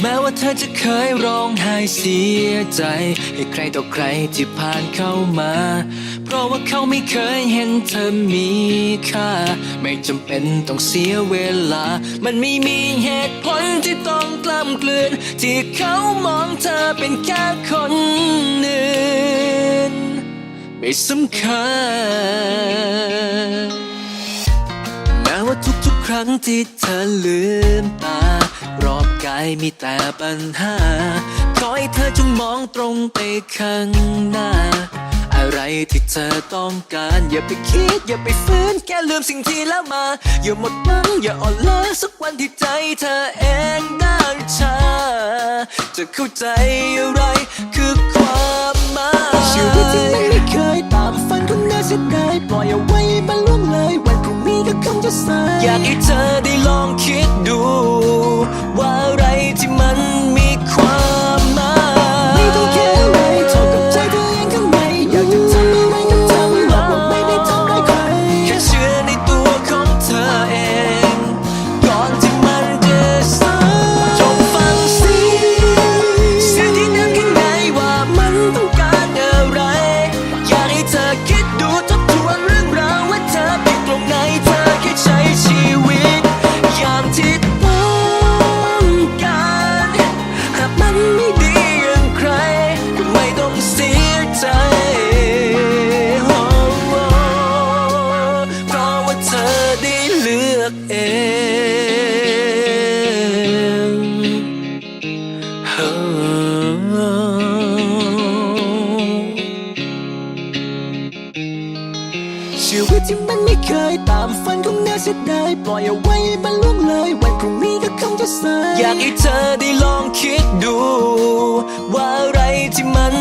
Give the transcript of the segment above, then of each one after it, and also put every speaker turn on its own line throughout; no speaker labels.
แม้ว่าเธอจะเคยร้องไห้เสียใจ ให้ใครต่อใครที่ผ่านเข้ามา เพราะว่าเขาไม่เคยเห็นเธอมีค่า ไม่จำเป็นต้องเสียเวลา มันไม่มีเหตุผลที่ต้องกล้ำกลืน ที่เขามองเธอเป็นแค่คนอื่นไม่สำคัญแม้ว่าทุกๆ ครั้งที่เธอลืมตารอบ กายมีแต่ปัญหา ขอให้เธอจงมองตรงไปข้างหน้า อะไรที่เธอต้องการ อย่าไปคิด อย่าไปฝืนแค่ลืมสิ่งที่แล้วมา อย่าหมดหวังอย่าอ่อนล้าสักวันที่ใจเธอเองด้านชา จะเข้าใจอะไรคือความหมายชีวิตที่มันไม่เคย ที่มันไม่เคยตามฝันคงน่าเสียดายปล่อยเอาไว้มันล่วงเลยวันพรุ่งนี้ก็คงจะสายอยากให้เธอได้ลองคิดดู ว่าอะไรที่มัน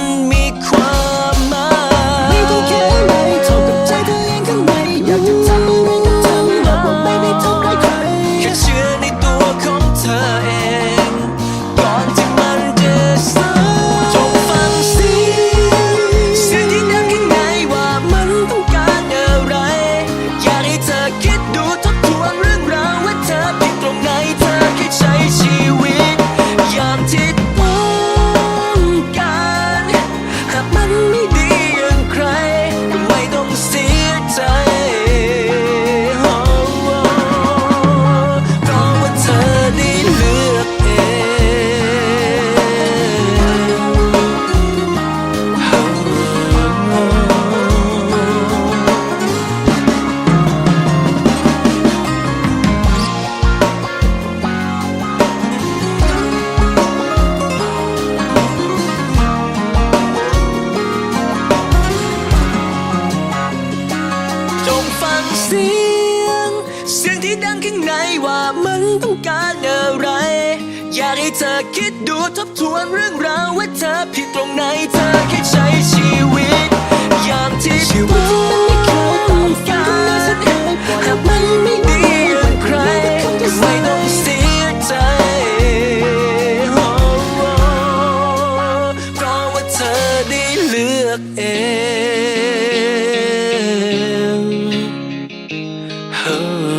เสียง เสียงที่ดังข้างในว่ามันต้องการอะไร อยากให้เธอคิดดูทบทวนเรื่องราวว่าเธอผิดตรงไหนเธอแค่ใช้ชีวิต อย่างที่ชีวิตมันไม่เคยต้องการหากมันไม่ดีอย่างใครไม่ต้องเสียใจเพราะว่าเธอได้เลือกเอง love.